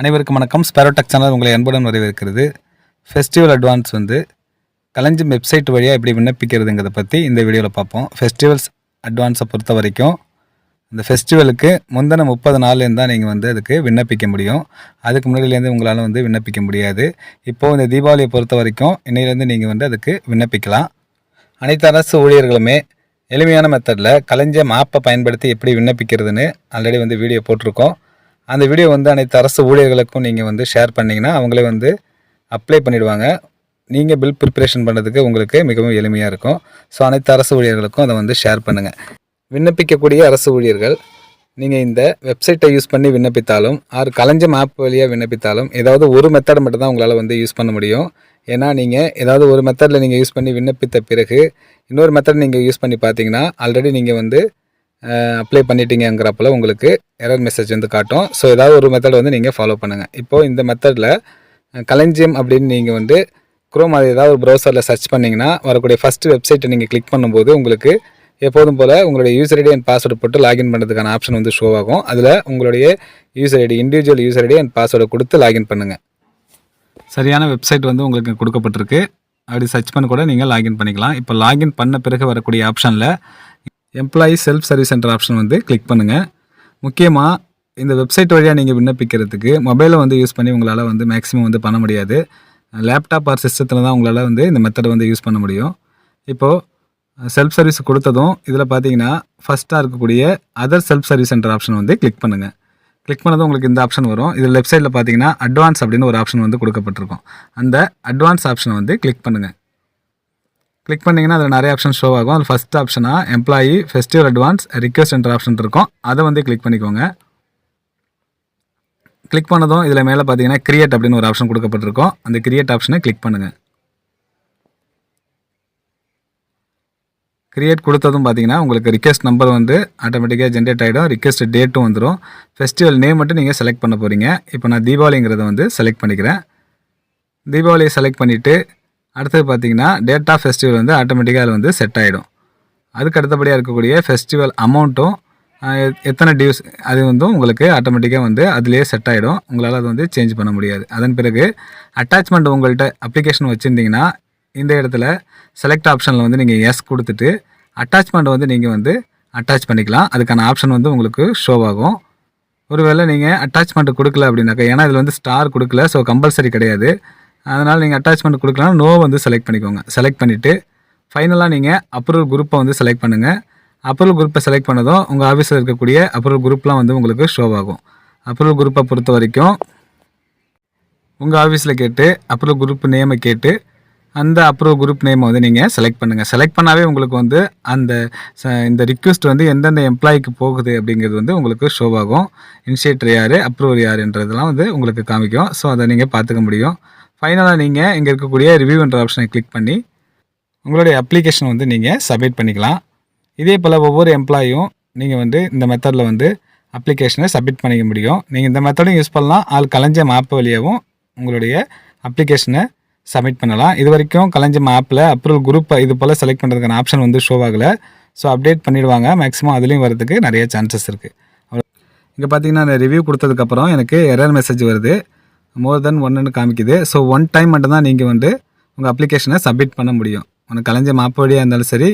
அனைவருக்கும் வணக்கம். ஸ்பெரோடெக் சேனல் உங்களை அன்புடன் வரவேற்கிறது. ஃபெஸ்டிவல் அட்வான்ஸ் வந்து கலைஞ்சும் வெப்சைட் வழியாக எப்படி விண்ணப்பிக்கிறதுங்கிறத பற்றி இந்த வீடியோவில் பார்ப்போம். ஃபெஸ்டிவல்ஸ் அட்வான்ஸை பொறுத்த வரைக்கும் இந்த ஃபெஸ்டிவலுக்கு முந்தின முப்பது நாள்லேருந்து தான் நீங்கள் வந்து அதுக்கு விண்ணப்பிக்க முடியும். அதுக்கு முன்னாடிலேருந்து உங்களால் வந்து விண்ணப்பிக்க முடியாது. இப்போது இந்த தீபாவளியை பொறுத்த வரைக்கும் இன்னையிலேருந்து நீங்கள் வந்து அதுக்கு விண்ணப்பிக்கலாம். அனைத்து அரசு ஊழியர்களுமே எளிமையான மெத்தடில் கலைஞ்ச ஆப்பை பயன்படுத்தி எப்படி விண்ணப்பிக்கிறதுன்னு ஆல்ரெடி வந்து வீடியோ போட்டிருக்கோம். அந்த வீடியோ வந்து அனைத்து அரசு ஊழியர்களுக்கும் நீங்கள் வந்து ஷேர் பண்ணிங்கன்னா அவங்களே வந்து அப்ளை பண்ணிவிடுவாங்க நீங்கள் பில் ப்ரிப்பரேஷன் பண்ணுறதுக்கு உங்களுக்கு மிகவும் எளிமையாக இருக்கும். ஸோ அனைத்து அரசு ஊழியர்களுக்கும் அதை வந்து ஷேர் பண்ணுங்கள் விண்ணப்பிக்கக்கூடிய அரசு ஊழியர்கள் நீங்கள் இந்த வெப்சைட்டை யூஸ் பண்ணி விண்ணப்பித்தாலும் ஆர் கலைஞ்சம் ஆப் வழியாக விண்ணப்பித்தாலும் ஏதாவது ஒரு மெத்தட் மட்டும் தான் உங்களால் வந்து யூஸ் பண்ண முடியும். ஏன்னா நீங்கள் ஏதாவது ஒரு மெத்தடில் நீங்கள் யூஸ் பண்ணி விண்ணப்பித்த பிறகு இன்னொரு மெத்தட் நீங்கள் யூஸ் பண்ணி பார்த்தீங்கன்னா ஆல்ரெடி நீங்கள் வந்து அப்ளை பண்ணிட்டீங்கிறப்பல உங்களுக்கு எரர் மெசேஜ் வந்து காட்டும். ஸோ ஏதாவது ஒரு மெத்தட் வந்து நீங்கள் ஃபாலோ பண்ணுங்கள் இப்போது இந்த மெத்தடில் கலைஞ்சியம் அப்படின்னு நீங்கள் வந்து குரோம் அது ஏதாவது ஒரு ப்ரௌசரில் சர்ச் பண்ணிங்கன்னா வரக்கூடிய ஃபஸ்ட்டு வெப்சைட்டை நீங்கள் கிளிக் பண்ணும்போது உங்களுக்கு எப்போதும் போல் உங்களுடைய யூசர் ஐடி அண்ட் பாஸ்வேர்டு போட்டு லாகின் பண்ணுறதுக்கான ஆப்ஷன் வந்து ஷோ ஆகும். அதில் உங்களுடைய user ID individual user ID and பாஸ்வேர்டை கொடுத்து லாகின் பண்ணுங்கள் சரியான வெப்சைட் வந்து உங்களுக்கு கொடுக்கப்பட்டிருக்கு. அப்படி சர்ச் பண்ண கூட நீங்கள் லாகின் பண்ணிக்கலாம். இப்போ லாகின் பண்ண பிறகு வரக்கூடிய ஆப்ஷனில் employee self service center option வந்து கிளிக் பண்ணுங்கள் முக்கியமாக இந்த வெப்சைட் வழியாக நீங்கள் விண்ணப்பிக்கிறதுக்கு மொபைலை வந்து யூஸ் பண்ணி உங்களால் வந்து மேக்ஸிமம் வந்து பண்ண முடியாது. லேப்டாப் ஆர் சிஸ்டத்தில் தான் உங்களால் வந்து இந்த மெத்தடை வந்து யூஸ் பண்ண முடியும். இப்போது செல்ஃப் சர்வீஸ் கொடுத்ததும் இதில் பார்த்தீங்கன்னா ஃபஸ்ட்டாக இருக்கக்கூடிய other self service center option வந்து கிளிக் பண்ணுங்கள் கிளிக் பண்ணதும் உங்களுக்கு இந்த ஆப்ஷன் வரும். இதில் லெஃப்ட் சைடில் பார்த்தீங்கன்னா அட்வான்ஸ் அப்படின்னு ஒரு ஆப்ஷன் வந்து கொடுக்கப்பட்டிருக்கும். அந்த அட்வான்ஸ் ஆப்ஷனை வந்து கிளிக் பண்ணுங்கள் கிளிக் பண்ணிங்கன்னா அதில் நிறைய ஆப்ஷன் ஷோ ஆகும். அதில் ஃபஸ்ட் ஆப்ஷனாக எம்ப்ளாயி ஃபெஸ்டிவல் அட்வான்ஸ் ரிக்வஸ்ட் என்ற ஆப்ஷன் இருக்கும். அதை வந்து கிளிக் பண்ணிக்கோங்க. கிளிக் பண்ணதும் இதில் மேலே பார்த்தீங்கன்னா கிரியேட் அப்படின்னு ஒரு ஆப்ஷன் கொடுக்கப்பட்டிருக்கும். அந்த கிரியேட் ஆப்ஷனை கிளிக் பண்ணுங்கள் கிரியேட் கொடுத்ததும் பார்த்தீங்கன்னா உங்களுக்கு ரிக்வெஸ்ட் நம்பர் வந்து ஆட்டோமேட்டிக்காக ஜென்ரேட் ஆகிடும் ரிக்வெஸ்ட் டேட்டும் வந்துடும் ஃபெஸ்டிவல் நேம் மட்டும் நீங்கள் செலக்ட் பண்ண போகிறீங்க இப்போ நான் தீபாவளிங்கிறத வந்து செலக்ட் பண்ணிக்கிறேன். தீபாவளியை செலக்ட் பண்ணிவிட்டு அடுத்தது பார்த்தீங்கன்னா டேட் ஆஃப் ஃபெஸ்டிவல் வந்து ஆட்டோமேட்டிக்காக அதில் வந்து செட் ஆகிடும் அதுக்கு அடுத்தபடியாக இருக்கக்கூடிய ஃபெஸ்டிவல் அமௌண்ட்டும் எத்தனை டியூஸ் அது வந்து உங்களுக்கு ஆட்டோமேட்டிக்காக வந்து அதுலேயே செட் ஆகிடும் உங்களால் அது வந்து சேஞ்ச் பண்ண முடியாது. அதன் பிறகு அட்டாச்மெண்ட் உங்கள்கிட்ட அப்ளிகேஷன் வச்சுருந்தீங்கன்னா இந்த இடத்துல செலக்ட் ஆப்ஷனில் வந்து நீங்கள் எஸ் கொடுத்துட்டு அட்டாச்மெண்ட் வந்து நீங்கள் வந்து அட்டாச் பண்ணிக்கலாம். அதுக்கான ஆப்ஷன் வந்து உங்களுக்கு ஷோ ஆகும். ஒருவேளை நீங்கள் அட்டாச்மெண்ட் கொடுக்கல அப்படின்னாக்கா ஏன்னா இதில் வந்து ஸ்டார் கொடுக்கல ஸோ கம்பல்சரி கிடையாது. அதனால் நீங்கள் அட்டாச்மெண்ட் கொடுக்கலாம். நோ வந்து செலக்ட் பண்ணிக்கோங்க. செலக்ட் பண்ணிவிட்டு ஃபைனலாக நீங்கள் அப்ரூவல் குரூப்பை வந்து செலக்ட் பண்ணுங்கள் அப்ரூவல் குரூப்பை செலக்ட் பண்ணதும் உங்கள் ஆஃபீஸில் இருக்கக்கூடிய அப்ரூவல் குரூப்லாம் வந்து உங்களுக்கு ஷோ ஆகும். அப்ரூவல் குரூப்பை பொறுத்த வரைக்கும் உங்கள் ஆஃபீஸில் கேட்டு அப்ரூவல் குரூப் நேமை கேட்டு அந்த அப்ரூவ் குரூப் நேமை வந்து நீங்கள் செலக்ட் பண்ணுங்கள் செலக்ட் பண்ணாவே உங்களுக்கு வந்து அந்த ச- இந்த ரிக்வெஸ்ட் வந்து எந்தெந்த எம்ப்ளாய்க்கு போகுது அப்படிங்கிறது வந்து உங்களுக்கு ஷோ ஆகும். இனிஷியேட்டர் யார் அப்ரூவர் யாருன்றதெல்லாம் வந்து உங்களுக்கு காமிக்கும். ஸோ அதை நீங்கள் பார்த்துக்க முடியும். ஃபைனலாக நீங்கள் இங்கே இருக்கக்கூடிய ரிவ்யூன்ற ஆப்ஷனை கிளிக் பண்ணி உங்களுடைய அப்ளிகேஷன் வந்து நீங்கள் சப்மிட் பண்ணிக்கலாம். இதே போல் ஒவ்வொரு எம்ப்ளாயும் நீங்கள் வந்து இந்த மெத்தடில் வந்து அப்ளிகேஷனை சப்மிட் பண்ணிக்க முடியும். நீங்கள் இந்த மெத்தடும் யூஸ் பண்ணலாம். ஆள் கலைஞ்ச மாப்பு வழியாகவும் உங்களுடைய அப்ளிகேஷனை சப்மிட் பண்ணலாம். இது வரைக்கும் கலைஞ்சம் ஆப்பில் அப்ரூவல் குரூப் இது போல் செலக்ட் பண்ணுறதுக்கான ஆப்ஷன் வந்து ஷோ ஆகலை. ஸோ அப்டேட் பண்ணிடுவாங்க. மேக்ஸிமம் அதுலேயும் வரதுக்கு நிறைய சான்சஸ் இருக்குது இங்கே பார்த்தீங்கன்னா நான் ரிவ்யூ கொடுத்ததுக்கப்புறம் எனக்கு எரர் மெசேஜ் வருது. மோர் தென் ஒன்னுன்னு காமிக்குது. ஸோ ஒன் டைம் மட்டும்தான் நீங்கள் வந்து உங்கள் அப்ளிகேஷனை சப்மிட் பண்ண முடியும். உனக்கு கலைஞ்ச மாப் வழியாக இருந்தாலும் சரி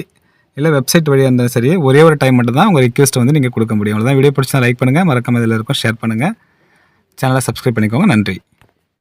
இல்லை வெப்சைட் வழியாக இருந்தாலும் சரி ஒரே ஒரு டைம் மட்டும் தான் உங்கள் ரிக்வஸ்ட்டை வந்து நீங்கள் கொடுக்க முடியும். அவ்வளோதான் வீடியோ பிடிச்சா லைக் பண்ணுங்கள் மறக்காம இதில் இருக்கும் ஷேர் பண்ணுங்கள் சேனலை சப்ஸ்கிரைப் பண்ணிக்கோங்க. நன்றி.